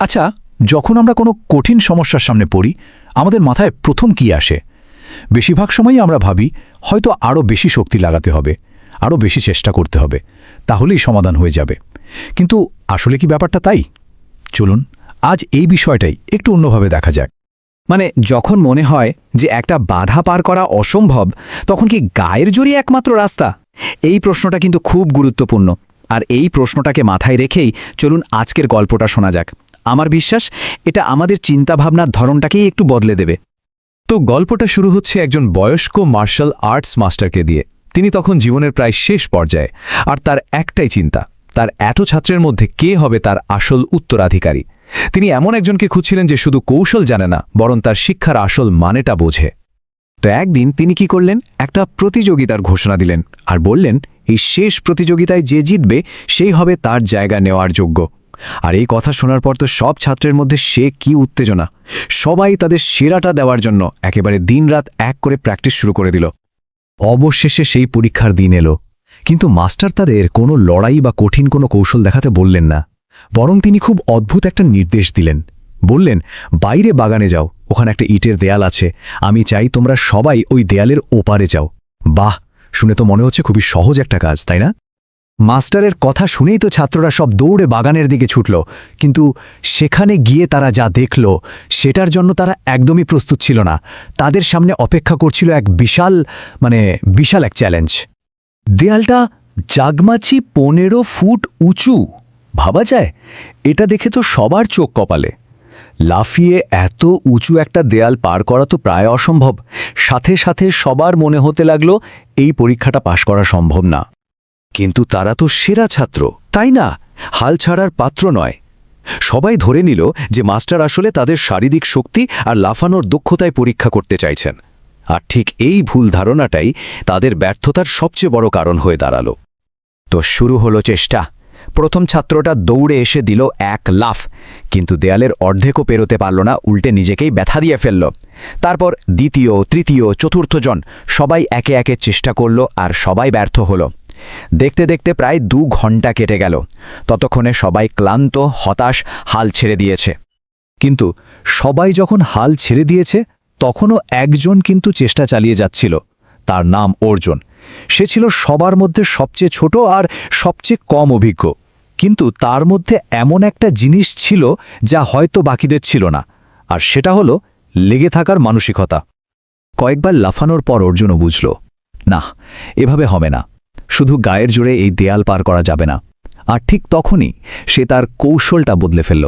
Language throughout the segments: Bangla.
আচ্ছা যখন আমরা কোনো কঠিন সমস্যার সামনে পড়ি, আমাদের মাথায় প্রথম কি আসে? বেশিরভাগ সময়ই আমরা ভাবি, হয়তো আরও বেশি শক্তি লাগাতে হবে আরও বেশি চেষ্টা করতে হবে, তাহলেই সমাধান হয়ে যাবে। কিন্তু আসলে কি ব্যাপারটা তাই? চলুন, আজ এই বিষয়টাই একটু অন্যভাবে দেখা যাক। মানে যখন মনে হয় যে একটা বাধা পার করা অসম্ভব, তখন কি গায়ের জোরই একমাত্র রাস্তা? এই প্রশ্নটা কিন্তু খুব গুরুত্বপূর্ণ। আর এই প্রশ্নটাকে মাথায় রেখেই চলুন আজকের গল্পটা শোনা যাক। আমার বিশ্বাস, এটা আমাদের চিন্তাভাবনার ধরনটাকেই একটু বদলে দেবে। তো গল্পটা শুরু হচ্ছে একজন বয়স্ক মার্শাল আর্টস মাস্টারকে দিয়ে। তিনি তখন জীবনের প্রায় শেষ পর্যায়ে। আর তার একটাই চিন্তা, তার এত ছাত্রের মধ্যে কে হবে তার আসল উত্তরাধিকারী? তিনি এমন একজনকে খুঁজছিলেন যে শুধু কৌশল জানে না, বরং তার শিক্ষার আসল মানেটা বোঝে। তো একদিন তিনি কি করলেন? একটা প্রতিযোগিতার ঘোষণা দিলেন আর বললেন, এই শেষ প্রতিযোগিতায় যে জিতবে, সেই হবে তার জায়গা নেওয়ার যোগ্য। আর এই কথা শোনার পর তো সব ছাত্রের মধ্যে সে কি উত্তেজনা। সবাই তাদের সেরাটা দেওয়ার জন্য একেবারে দিনরাত এক করে প্র্যাকটিস শুরু করে দিল। অবশেষে সেই পরীক্ষার দিন এলো। কিন্তু মাস্টার তাদের কোনো লড়াই বা কঠিন কোনো কৌশল দেখাতে বললেন না। বরং তিনি খুব অদ্ভুত একটা নির্দেশ দিলেন। বললেন, বাইরে বাগানে যাও, ওখানে একটা ইটের দেয়াল আছে। আমি চাই তোমরা সবাই ওই দেয়ালের ওপারে যাও। বাহ, শুনে তো মনে হচ্ছে খুবই সহজ একটা কাজ, তাই না? মাস্টারের কথা শুনেই তো ছাত্ররা সব দৌড়ে বাগানের দিকে ছুটল। কিন্তু সেখানে গিয়ে তারা যা দেখল, সেটার জন্য তারা একদমই প্রস্তুত ছিল না। তাদের সামনে অপেক্ষা করছিল এক বিশাল মানে বিশাল এক চ্যালেঞ্জ দেয়ালটা জাগমাচি পনেরো ফুট উঁচু, ভাবা যায়? এটা দেখে তো সবার চোখ কপালে। লাফিয়ে এত উঁচু একটা দেয়াল পার করা তো প্রায় অসম্ভব। সাথে সাথে সবার মনে হতে লাগল, এই পরীক্ষাটা পাশ করা সম্ভব না। কিন্তু তারা তো সেরা ছাত্র। তাই না? হাল ছাড়ার পাত্র নয়। সবাই ধরে নিল যে মাস্টার আসলে তাদের শারীরিক শক্তি আর লাফানোর দক্ষতায় পরীক্ষা করতে চাইছেন। আর ঠিক এই ভুল ধারণাটাই তাদের ব্যর্থতার সবচেয়ে বড় কারণ হয়ে দাঁড়াল। তো শুরু হলো চেষ্টা। প্রথম ছাত্রটা দৌড়ে এসে দিল এক লাফ, কিন্তু দেয়ালের অর্ধেকও পেরোতে পারল না, উল্টে নিজেকেই ব্যথা দিয়ে ফেলল। তারপর দ্বিতীয়, তৃতীয় চতুর্থ জন সবাই একে একে চেষ্টা করল আর সবাই ব্যর্থ হলো। দেখতে দেখতে প্রায় দু ঘণ্টা কেটে গেল। ততক্ষণে সবাই ক্লান্ত, হতাশ হাল ছেড়ে দিয়েছে। কিন্তু সবাই যখন হাল ছেড়ে দিয়েছে, তখনও একজন কিন্তু চেষ্টা চালিয়ে যাচ্ছিল। তার নাম অর্জুন। সে ছিল সবার মধ্যে সবচেয়ে ছোট আর সবচেয়ে কম অভিজ্ঞ। কিন্তু তার মধ্যে এমন একটা জিনিস ছিল যা হয়তো বাকিদের ছিল না, আর সেটা হলো লেগে থাকার মানসিকতা। কয়েকবার লাফানোর পর অর্জুনও বুঝল, না, এভাবে হবে না। শুধু গায়ের জোরে এই দেয়াল পার করা যাবে না। আর ঠিক তখনই সে তার কৌশলটা বদলে ফেলল।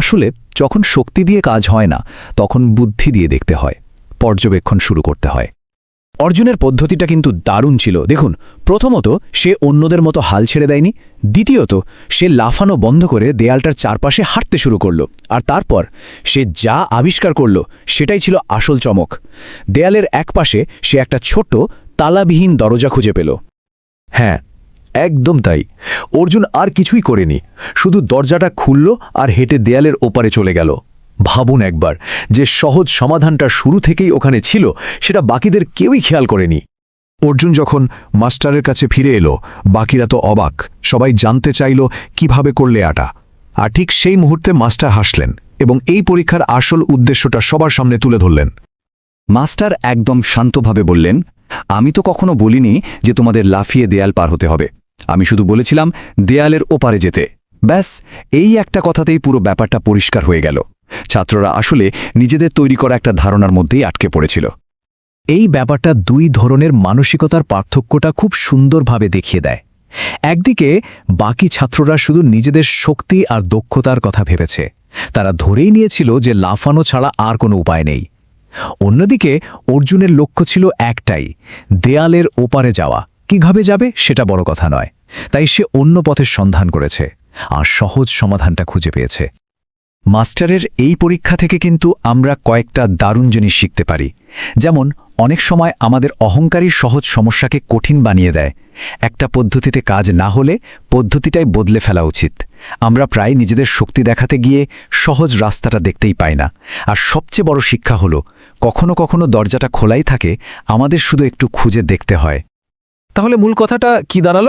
আসলে যখন শক্তি দিয়ে কাজ হয় না, তখন বুদ্ধি দিয়ে দেখতে হয়, পর্যবেক্ষণ শুরু করতে হয়। অর্জুনের পদ্ধতিটা কিন্তু দারুণ ছিল। দেখুন, প্রথমত সে অন্যদের মতো হাল ছেড়ে দেয়নি। দ্বিতীয়ত, সে লাফানো বন্ধ করে দেয়ালটার চারপাশে হাঁটতে শুরু করল। আর তারপর সে যা আবিষ্কার করল, সেটাই ছিল আসল চমক। দেয়ালের একপাশে সে একটা ছোট তালাবিহীন দরজা খুঁজে পেল। হ্যাঁ একদম তাই। অর্জুন আর কিছুই করেনি। শুধু দরজাটা খুলল আর হেঁটে দেয়ালের ওপারে চলে গেল। ভাবুন একবার যে সহজ সমাধানটা শুরু থেকেই ওখানে ছিল, সেটা বাকিদের কেউই খেয়াল করেনি। অর্জুন যখন মাস্টারের কাছে ফিরে এলো, বাকিরা তো অবাক। সবাই জানতে চাইল, কীভাবে করলে আটা? আর ঠিক সেই মুহূর্তে মাস্টার হাসলেন এবং এই পরীক্ষার আসল উদ্দেশ্যটা সবার সামনে তুলে ধরলেন। মাস্টার একদম শান্তভাবে বললেন আমি তো কখনো বলিনি যে তোমাদের লাফিয়ে দেয়াল পার হতে হবে। আমি শুধু বলেছিলাম, দেয়ালের ওপারে যেতে। ব্যাস, এই একটা কথাতেই পুরো ব্যাপারটা পরিষ্কার হয়ে গেল। ছাত্ররা আসলে নিজেদের তৈরি করা একটা ধারণার মধ্যেই আটকে পড়েছিল। এই ব্যাপারটা দুই ধরনের মানসিকতার পার্থক্যটা খুব সুন্দরভাবে দেখিয়ে দেয়। একদিকে, বাকি ছাত্ররা শুধু নিজেদের শক্তি আর দক্ষতার কথা ভেবেছে। তারা ধরেই নিয়েছিল যে লাফানো ছাড়া আর কোনো উপায় নেই। অন্যদিকে অর্জুনের লক্ষ্য ছিল একটাই, দেয়ালের ওপারে যাওয়া। কীভাবে যাবে সেটা বড় কথা নয়, তাই সে অন্য পথের সন্ধান করেছে আর সহজ সমাধানটা খুঁজে পেয়েছে। মাস্টারের এই পরীক্ষা থেকে কিন্তু আমরা কয়েকটা দারুণ জিনিস শিখতে পারি, যেমন অনেক সময় আমাদের অহংকারী সহজ সমস্যাকে কঠিন বানিয়ে দেয়। একটা পদ্ধতিতে কাজ না হলে পদ্ধতিটাই বদলে ফেলা উচিত। আমরা প্রায় নিজেদের শক্তি দেখাতে গিয়ে সহজ রাস্তাটা দেখতেই পাই না। আর সবচেয়ে বড় শিক্ষা হলো, কখনো কখনো দরজাটা খোলাই থাকে, আমাদের শুধু একটু খুঁজে দেখতে হয়। তাহলে মূল কথাটা কি দাঁড়াল?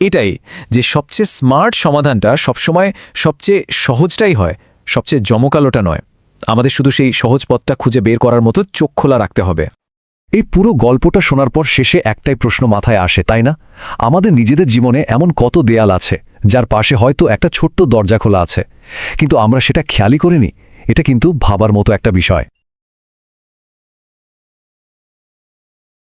এটাই যে সবচেয়ে স্মার্ট সমাধানটা সবসময় সবচেয়ে সহজটাই হয়, সবচেয়ে জমকালোটা নয়। আমাদের শুধু সেই সহজ পথটা খুঁজে বের করার মতো চোখ খোলা রাখতে হবে। এই পুরো গল্পটা শোনার পর শেষে একটাই প্রশ্ন মাথায় আসে, তাই না? আমাদের নিজেদের জীবনে এমন কত দেয়াল আছে, যার পাশে হয়তো একটা ছোট্ট দরজা খোলা আছে, কিন্তু আমরা সেটা খেয়ালই করিনি। এটা কিন্তু ভাবার মতো একটা বিষয়।